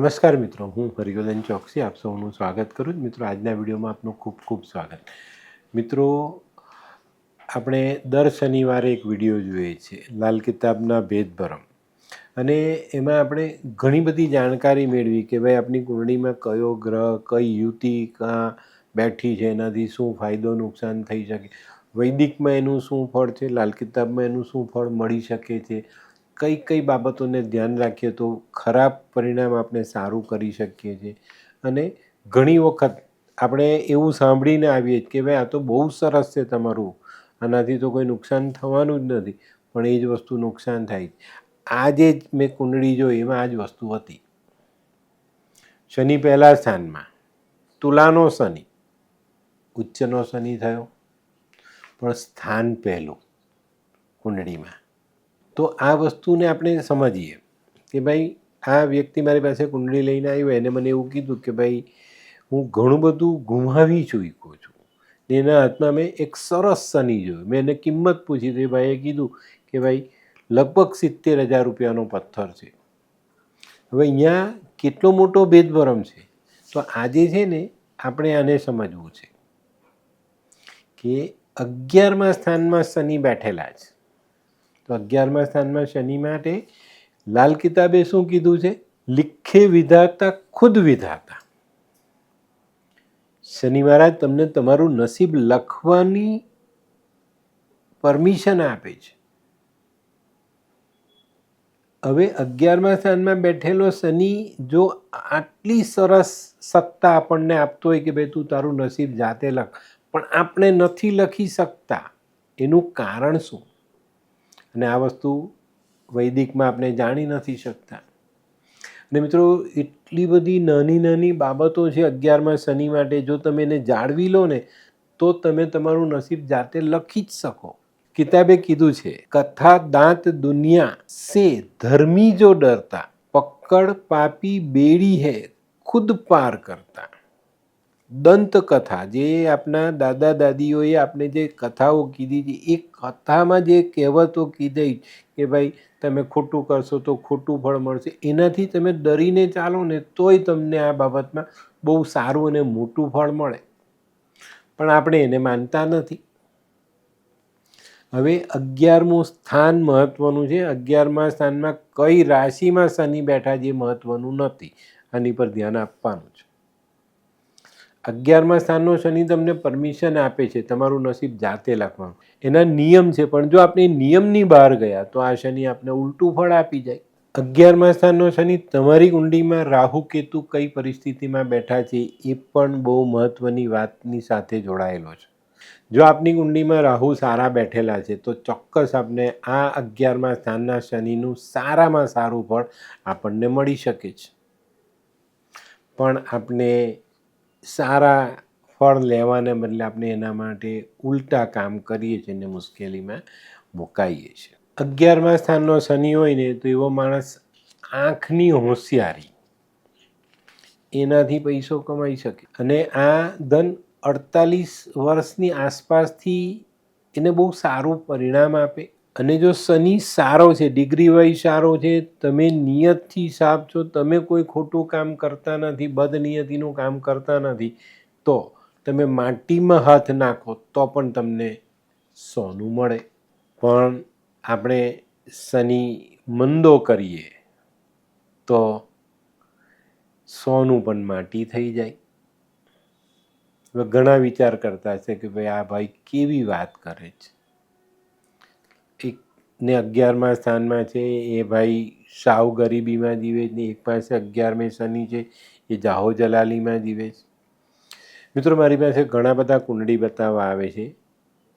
નમસ્કાર મિત્રો, હું હરિયોદન ચોકસી, આપ સૌનું સ્વાગત કરું છું. મિત્રો, આજના વિડીયોમાં આપનું ખૂબ ખૂબ સ્વાગત. મિત્રો, આપણે દર શનિવારે એક વીડિયો જોઈએ છીએ લાલ કિતાબના ભેદભરમ. અને એમાં આપણે ઘણી બધી જાણકારી મેળવી કે ભાઈ આપણી કુંડળીમાં કયો ગ્રહ, કઈ યુતિ કાં બેઠી છે, એનાથી શું ફાયદો, નુકસાન થઈ શકે? વૈદિકમાં એનું શું ફળ છે? લાલ કિતાબમાં એનું શું ફળ મળી શકે છે? કઈ કઈ બાબતોને ધ્યાન રાખીએ તો ખરાબ પરિણામ આપણે સારું કરી શકીએ છીએ. અને ઘણી વખત આપણે એવું સાંભળીને આવીએ કે ભાઈ, આ તો બહુ સરસ છે તમારું. આનાથી તો કોઈ નુકસાન થવાનું જ નથી, પણ એ જ વસ્તુ નુકસાન થાય આ જે મેં કુંડળી જોઈ, એમાં આ જ વસ્તુ હતી. શનિ પહેલા સ્થાનમાં, તુલાનો શનિ. ઉચ્ચનો શનિ થયો, પણ સ્થાન પહેલું કુંડળીમાં. તો આ વસ્તુને આપણે સમજીએ કે ભાઈ, આ વ્યક્તિ મારી પાસે કુંડળી લઈને આવ્યો, એને મને એવું કીધું કે ભાઈ, હું ઘણું બધું ગુમાવી ચૂક્યો છું. એના હાથમાં મેં એક સરસ શનિ જોયો. મેં એને કિંમત પૂછી તો એ ભાઈએ કીધું કે ભાઈ, લગભગ સિત્તેર હજાર રૂપિયાનો પથ્થર છે. હવે અહીંયા કેટલો મોટો ભેદભરમ છે? તો આજે છે ને આપણે આને સમજવું છે કે અગિયારમા સ્થાનમાં શનિ બેઠેલા છે તો અગિયારમા સ્થાનમાં શનિ માટે લાલ કિતાબે શું કીધું છે? લિખે વિધાતા, ખુદ વિધાતા. શનિ મહારાજ તમને તમારું નસીબ લખવાની પરમિશન આપે છે. હવે અગિયારમા સ્થાનમાં બેઠેલો શનિ જો આટલી સરસ સત્તા આપણને આપતો હોય કે ભાઈ તું તારું નસીબ જાતે લખ, પણ આપણે નથી લખી શકતા, એનું કારણ શું? અને આ વસ્તુ વૈદિકમાં આપણે જાણી નથી શકતા. અને મિત્રો, એટલી બધી નાની નાની બાબતો છે અગિયારમાં શનિ માટે, જો તમે એને જાળવી લો ને, તો તમે તમારું નસીબ જાતે લખી જ શકો. કિતાબે કીધું છે, કથા દાંત દુનિયા સે ધર્મી જો ડરતા, પકડ પાપી બેડી હે, ખુદ પાર કરતા. દંતકથા, જે આપણા દાદા દાદીઓએ આપણે જે કથાઓ કીધી છે, એ કથામાં જે કહેવતો કીધી કે ભાઈ, તમે ખોટું કરશો તો ખોટું ફળ મળશે. એનાથી તમે ડરીને ચાલો ને તોય તમને આ બાબતમાં બહુ સારું અને મોટું ફળ મળે. પણ આપણે એને માનતા નથી. હવે અગિયારમું સ્થાન મહત્વનું છે. અગિયારમા સ્થાનમાં કઈ રાશિમાં શનિ બેઠા જે મહત્વનું નથી. આની પર ધ્યાન આપવાનું છે. અગિયારમા સ્થાનનો શનિ તમને પરમિશન આપે છે તમારું નસીબ જાતે લખવાનું. એના નિયમ છે, પણ જો આપણે નિયમની બહાર ગયા, તો આ શનિ આપણે ઉલટું ફળ આપી જાય. અગિયારમા સ્થાનનો શનિ તમારી કુંડીમાં રાહુ કેતુ કઈ પરિસ્થિતિમાં બેઠા છે, એ પણ બહુ મહત્વની વાતની સાથે જોડાયેલો છે. જો આપની કુંડીમાં રાહુ સારા બેઠેલા છે, તો ચોક્કસ આપણે આ અગિયારમા સ્થાનના શનિનું સારામાં સારું ફળ આપણને મળી શકે છે. પણ આપણે સારા ફળ લેવાને બદલે આપણે એના માટે ઉલટા કામ કરીએ છીએ અને મુશ્કેલીમાં મુકાઈએ છીએ. અગિયારમા સ્થાનનો શનિ હોય ને તો એવો માણસ આંખની હોશિયારી, એનાથી પૈસો કમાઈ શકે. અને આ ધન અડતાલીસ વર્ષની આસપાસથી એને બહુ સારું પરિણામ આપે. અને જો શનિ સારો છે, ડિગ્રી વાઇઝ સારો છે, તમે નિયતથી સાફ છો, તમે કોઈ ખોટું કામ કરતા નથી, બદનિયતિનું કામ કરતા નથી, તો તમે માટીમાં હાથ નાખો તો પણ તમને સોનું મળે. પણ આપણે શનિ મંદો કરીએ તો સોનું પણ માટી થઈ જાય. હવે ઘણા વિચાર કરતા છે કે ભાઈ આ ભાઈ કેવી વાત કરે છે. ને અગિયારમાં સ્થાનમાં છે એ ભાઈ સાવ ગરીબીમાં જીવે છે એક પાસે અગિયારમે શનિ છે એ જાહો જલાલીમાં જીવે છે. મિત્રો, મારી પાસે ઘણા બધા કુંડળી બતાવવા આવે છે.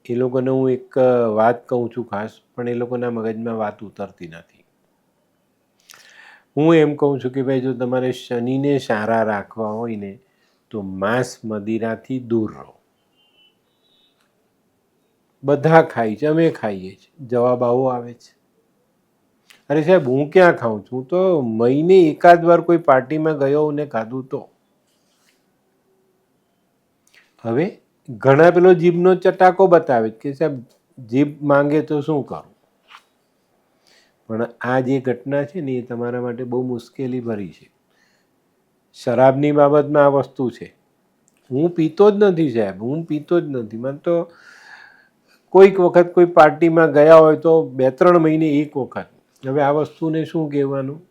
એ લોકોને હું એક વાત કહું છું ખાસ, પણ એ લોકોના મગજમાં વાત ઉતરતી નથી. હું એમ કહું છું કે ભાઈ, જો તમારે શનિને સારા રાખવા હોય ને, તો માંસ મદિરાથી દૂર રહો. બધા ખાય છે, અમે ખાઈએ છીએ. જવાબ આવો આવે છે. અરે સાહેબ, હું ક્યાં ખાઉં છું? તો મહિને એકાદ વાર કોઈ પાર્ટીમાં ગયો ને ખાધું તો. હવે ઘણા પેલો જીભનો ચટાકો બતાવે કે સાહેબ, જીભ માંગે તો શું કરું? પણ આ જે ઘટના છે ને એ તમારા માટે બહુ મુશ્કેલી ભરી છે. શરાબની બાબતમાં આ વસ્તુ છે. હું પીતો જ નથી સાહેબ, હું પીતો જ નથી. મને તો કોઈક વખત કોઈ પાર્ટીમાં ગયા હોય તો બે ત્રણ મહિને એક વખત. હવે આ વસ્તુને શું કહેવાનું?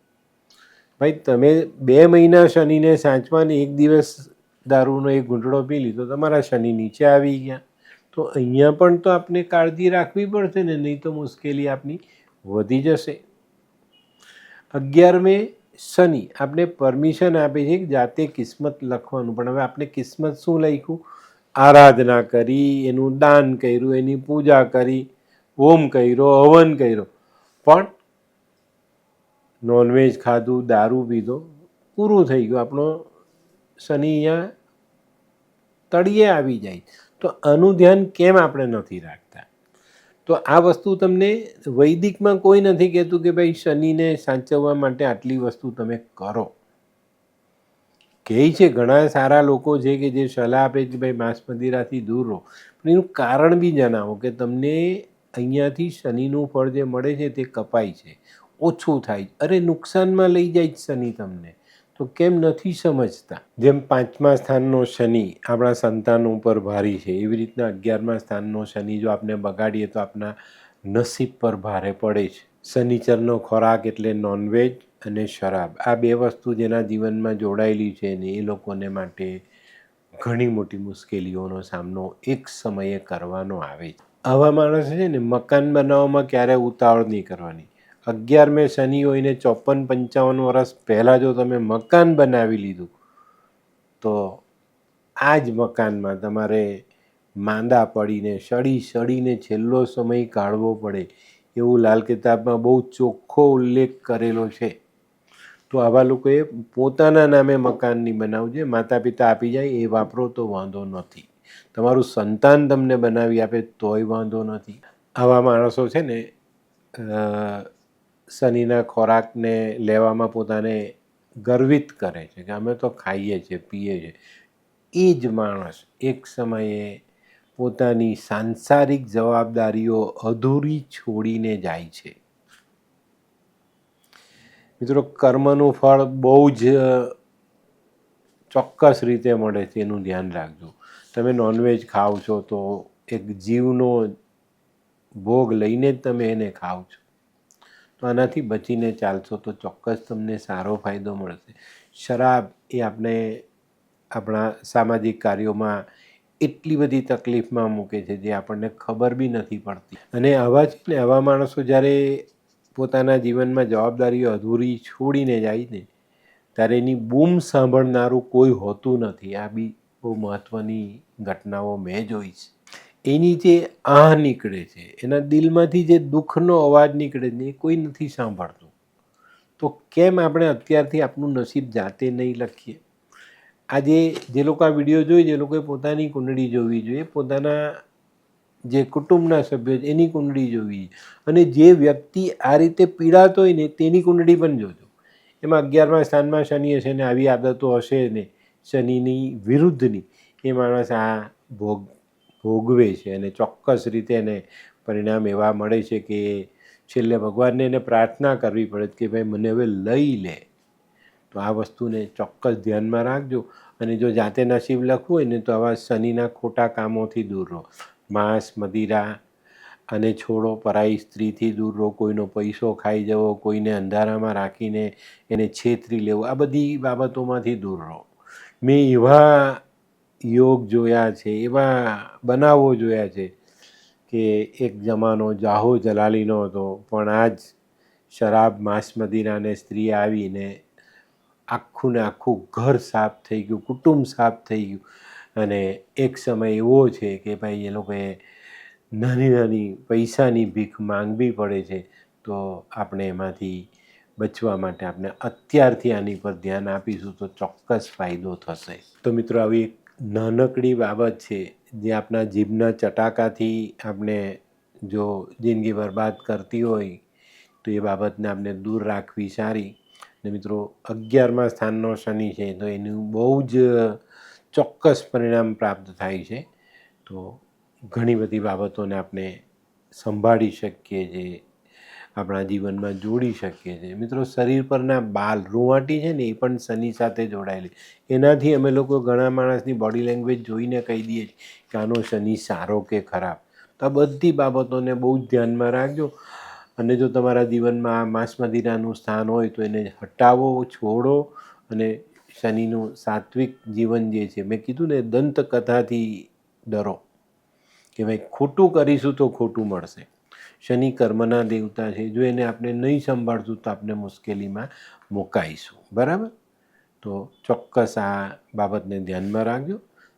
ભાઈ, તમે બે મહિના શનિને સાંચવાને એક દિવસ દારૂનો એક ઘૂંટડો પી લીધો તમારા શનિ નીચે આવી ગયા. તો અહીંયા પણ તો આપણે કાળજી રાખવી પડશે ને, નહીં તો મુશ્કેલી આપની વધી જશે. અગિયારમે શનિ. આપણે પરમિશન આપે છે જાતે કિસ્મત લખવાનું. પણ હવે આપણે કિસ્મત શું લખ્યું? આરાધના કરી, એનું દાન કર્યું, એની પૂજા કરી, હોમ કર્યો, હવન કર્યો. પણ નોનવેજ ખાધું, દારૂ પીધો, પૂરું થઈ ગયું. આપણો શનિ અહીંયા તળિયે આવી જાય. તો આનું ધ્યાન કેમ આપણે નથી રાખતા? તો આ વસ્તુ તમને વૈદિકમાં કોઈ નથી કહેતું કે ભાઈ શનિને સાચવવા માટે આટલી વસ્તુ તમે કરો. કહે છે, ઘણા સારા લોકો છે કે જે સલાહ આપે કે ભાઈ માંસ મંદિરાથી દૂર રહો. પણ એનું કારણ બી જણાવો કે તમને અહીંયાથી શનિનું ફળ જે મળે છે તે કપાય છે. ઓછું થાય અરે, નુકસાનમાં લઈ જાય જ શનિ તમને. તો કેમ નથી સમજતા? જેમ પાંચમા સ્થાનનો શનિ આપણા સંતાનો ઉપર ભારી છે, એવી રીતના અગિયારમા સ્થાનનો શનિ જો આપણે બગાડીએ તો આપણા નસીબ પર ભારે પડે છે. શનિચરનો ખોરાક એટલે નોનવેજ અને શરાબ. આ બે વસ્તુ જેના જીવનમાં જોડાયેલી છે ને એ લોકોને માટે ઘણી મોટી મુશ્કેલીઓનો સામનો એક સમયે કરવાનો આવે છે. આવા માણસ છે ને મકાન બનાવવામાં ક્યારે ઉતાવળ નહીં કરવાની. અગિયાર મે શનિ હોય ને ચોપન પંચાવન વર્ષ પહેલાં જો તમે મકાન બનાવી લીધું, તો આ જ મકાનમાં તમારે માંદા પડીને, સડી સડીને છેલ્લો સમય કાઢવો પડે. એવું લાલ કિતાબમાં બહુ ચોખ્ખો ઉલ્લેખ કરેલો છે. તો આવા લોકોએ પોતાના નામે મકાનની બનાવજે માતા પિતા આપી જાય એ વાપરો તો વાંધો નથી. તમારું સંતાન તમને બનાવી આપે તોય વાંધો નથી. આવા માણસો છે ને શનિના ખોરાકને લેવામાં પોતાને ગર્વિત કરે છે કે અમે તો ખાઈએ છીએ, પીએ છીએ. એ જ માણસ એક સમયે પોતાની સાંસારિક જવાબદારીઓ અધૂરી છોડીને જાય છે. મિત્રો, કર્મનું ફળ બહુ જ ચોક્કસ રીતે મળે છે, એનું ધ્યાન રાખજો. તમે નોનવેજ ખાઓ છો તો એક જીવનો ભોગ લઈને જ તમે એને ખાઓ છો. તો આનાથી બચીને ચાલશો તો ચોક્કસ તમને સારો ફાયદો મળશે. શરાબ એ આપણે આપણા સામાજિક કાર્યોમાં એટલી બધી તકલીફમાં મૂકે છે જે આપણને ખબર બી નથી પડતી. અને આવા છે ને આવા માણસો જ્યારે પોતાના જીવનમાં જવાબદારીઓ અધૂરી છોડીને જાય ને ત્યારે એની બૂમ સાંભળનારું કોઈ હોતું નથી. આ બી બહુ મહત્ત્વની ઘટનાઓ મેં જોઈ છે. એની જે આહ નીકળે છે, એના દિલમાંથી જે દુઃખનો અવાજ નીકળે છે, એ કોઈ નથી સાંભળતું. તો કેમ આપણે અત્યારથી આપણું નસીબ જાતે નહીં લખીએ? આજે જે લોકો આ વીડિયો જોઈ જે લોકોએ પોતાની કુંડળી જોવી જોઈએ. પોતાના જે કુટુંબના સભ્યો છે, એની કુંડળી જોવી અને જે વ્યક્તિ આ રીતે પીડાતો હોય ને, તેની કુંડળી પણ જોજો. એમાં અગિયારમાં સ્થાનમાં શનિ હશે ને, આવી આદતો હશે ને, શનિની વિરુદ્ધની એ માણસ આ ભોગ, ભોગવે છે અને ચોક્કસ રીતે એને પરિણામ એવા મળે છે કે છેલ્લે ભગવાનને એને પ્રાર્થના કરવી પડે કે ભાઈ મને હવે લઈ લે. તો આ વસ્તુને ચોક્કસ ધ્યાનમાં રાખજો. અને જો જાતે નસીબ લખવું હોય ને તો આવા શનિના ખોટા કામોથી દૂર રહો. માંસ, મદિરા અને છોડો પરાઈ સ્ત્રીથી દૂર રહો. કોઈનો પૈસો ખાઈ જવો, કોઈને અંધારામાં રાખીને એને છેતરી લેવો. આ બધી બાબતોમાંથી દૂર રહો. મેં એવા યોગ જોયા છે, એવા બનાવો જોયા છે કે એક જમાનો જાહો જલાલીનો હતો, પણ આજ શરાબ, માંસ મદિરા અને સ્ત્રી આવીને આખું ને આખું ઘર સાફ થઈ ગયું, કુટુંબ સાફ થઈ ગયું. અને એક સમય એવો છે કે ભાઈ એ લોકોએ નાની નાની પૈસાની ભીખ માંગવી પડે છે, તો આપણે એમાંથી બચવા માટે આપણે અત્યારથી આની પર ધ્યાન આપીશું તો ચોક્કસ ફાયદો થશે. તો મિત્રો, આવી એક નાનકડી બાબત છે, જે આપણા જીભના ચટાકાથી આપણે જો જિંદગી બરબાદ કરતી હોય, તો એ બાબતને આપણે દૂર રાખવી સારી. ને મિત્રો, અગિયારમાં સ્થાનનો શનિ છે, તો એનું બહુ જ ચોક્કસ પરિણામ પ્રાપ્ત થાય છે. તો ઘણી બધી બાબતોને આપણે સંભાળી શકીએ જે આપણા જીવનમાં જોડી શકીએ છીએ મિત્રો, શરીર પરના બાલ, રૂંવાટી છે ને, એ પણ શનિ સાથે જોડાયેલી. એનાથી અમે લોકો ઘણા માણસની બોડી લેંગ્વેજ જોઈને કહી દઈએ છીએ કે આનો શનિ સારો કે ખરાબ. તો આ બધી બાબતોને બહુ જ ધ્યાનમાં રાખજો. અને જો તમારા જીવનમાં આ માંસ સ્થાન હોય તો એને હટાવો, છોડો અને શનિનું સાત્વિક જીવન જે છે, મેં કીધું ને, દંતકથાથી ડરો કે ભાઈ ખોટું કરીશું તો ખોટું મળશે. શનિ કર્મના દેવતા છે, જો એને આપણે નહીં સંભાળશું તો આપણે મુશ્કેલીમાં મુકાઈશું. બરાબર? તો ચોક્કસ આ બાબતને ધ્યાનમાં રાખજો.